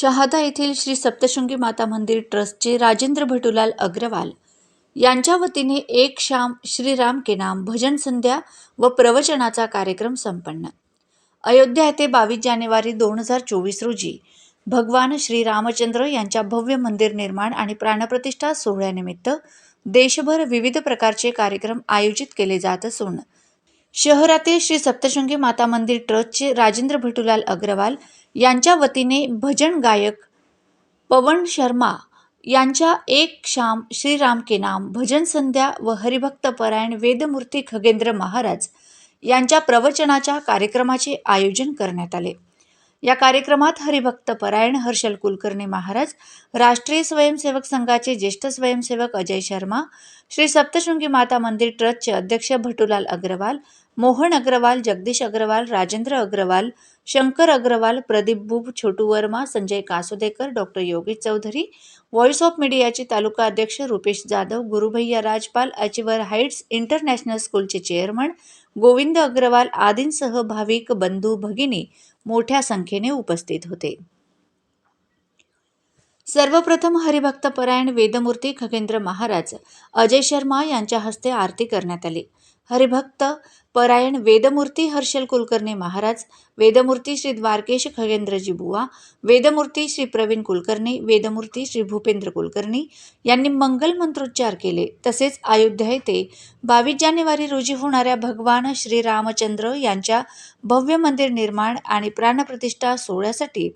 शहादा येथील श्री सप्तशृंगी माता मंदिर ट्रस्टचे राजेंद्र भटूलाल अग्रवाल यांच्या वतीने एक शाम श्रीराम के नाम भजन संध्या व प्रवचनाचा कार्यक्रम संपन्न. अयोध्या येथे बावीस जानेवारी दोन हजार चोवीस रोजी भगवान श्री रामचंद्र यांच्या भव्य मंदिर निर्माण आणि प्राणप्रतिष्ठा सोहळ्यानिमित्त देशभर विविध प्रकारचे कार्यक्रम आयोजित केले जात असून शहरातील श्री सप्तशृंगी माता मंदिर ट्रस्टचे राजेंद्र भटूलाल अग्रवाल यांच्या वतीने भजन गायक पवन शर्मा यांच्या एक शाम श्रीराम के नाम भजन संध्या व हरिभक्त परायण वेदमूर्ती खगेंद्र महाराज यांच्या प्रवचनाच्या कार्यक्रमाचे आयोजन करण्यात आले. या कार्यक्रमात हरिभक्त परायण हर्षल कुलकर्णी महाराज राष्ट्रीय स्वयंसेवक संघाचे ज्येष्ठ स्वयंसेवक अजय शर्मा श्री सप्तशृंगी माता मंदिर ट्रस्टचे अध्यक्ष Bhatulal Agrawal Mohan Agrawal Jagdish Agrawal Rajendra Agrawal Shankar Agrawal Pradeep Bub Chhotu Verma Sanjay Kasodekar doctor Yogesh Chaudhari voice of मीडियाचे तालुका अध्यक्ष Rupesh Jadhav Gurubhaiya Rajpal achiever heights international स्कूलचे चेअरमन गोविंद अग्रवाल आदींसह भाविक बंधू भगिनी मोठ्या संख्येने उपस्थित होते. सर्वप्रथम हरिभक्त परायण वेदमूर्ती खगेंद्र महाराज अजय शर्मा यांच्या हस्ते आरती करण्यात आली. हरिभक्त परायण वेदमूर्ती हर्षल कुलकर्णी महाराज वेदमूर्ती श्री द्वारकेश खगेंद्रजी बुवा वेदमूर्ती श्री प्रवीण कुलकर्णी वेदमूर्ती श्री भूपेंद्र कुलकर्णी यांनी मंगल मंत्रोच्चार केले. तसेच अयोध्या येथे बावीस जानेवारी रोजी होणाऱ्या भगवान श्रीरामचंद्र यांच्या भव्य मंदिर निर्माण आणि प्राणप्रतिष्ठा सोहळ्यासाठी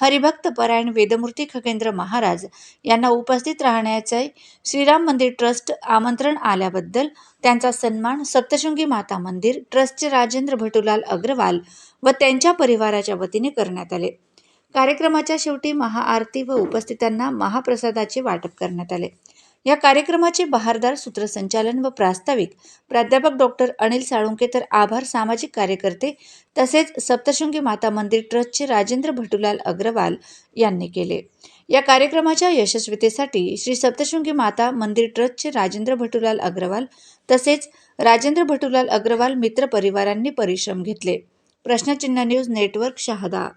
हरिभक्त परायण वेदमूर्ती खगेंद्र महाराज यांना उपस्थित राहण्याचे श्रीराम मंदिर ट्रस्ट आमंत्रण आल्याबद्दल त्यांचा सन्मान सप्तशृंगी माता मंदिर ट्रस्टचे राजेंद्र भटूलाल अग्रवाल व त्यांच्या परिवाराच्या वतीने करण्यात आले. कार्यक्रमाच्या शेवटी महाआरती व उपस्थितांना महाप्रसादाचे वाटप करण्यात आले. या कार्यक्रमाचे बहारदार सूत्रसंचालन व प्रास्ताविक प्राध्यापक डॉक्टर अनिल साळुंके तर आभार सामाजिक कार्यकर्ते तसेच सप्तशृंगी माता मंदिर ट्रस्टचे राजेंद्र भटूलाल अग्रवाल यांनी केले. या कार्यक्रमाच्या यशस्वीतेसाठी श्री सप्तशृंगी माता मंदिर ट्रस्टचे राजेंद्र भटूलाल अग्रवाल तसेच राजेंद्र भटूलाल अग्रवाल मित्र परिवारांनी परिश्रम घेतले. प्रश्नचिन्ह न्यूज नेटवर्क शहादा.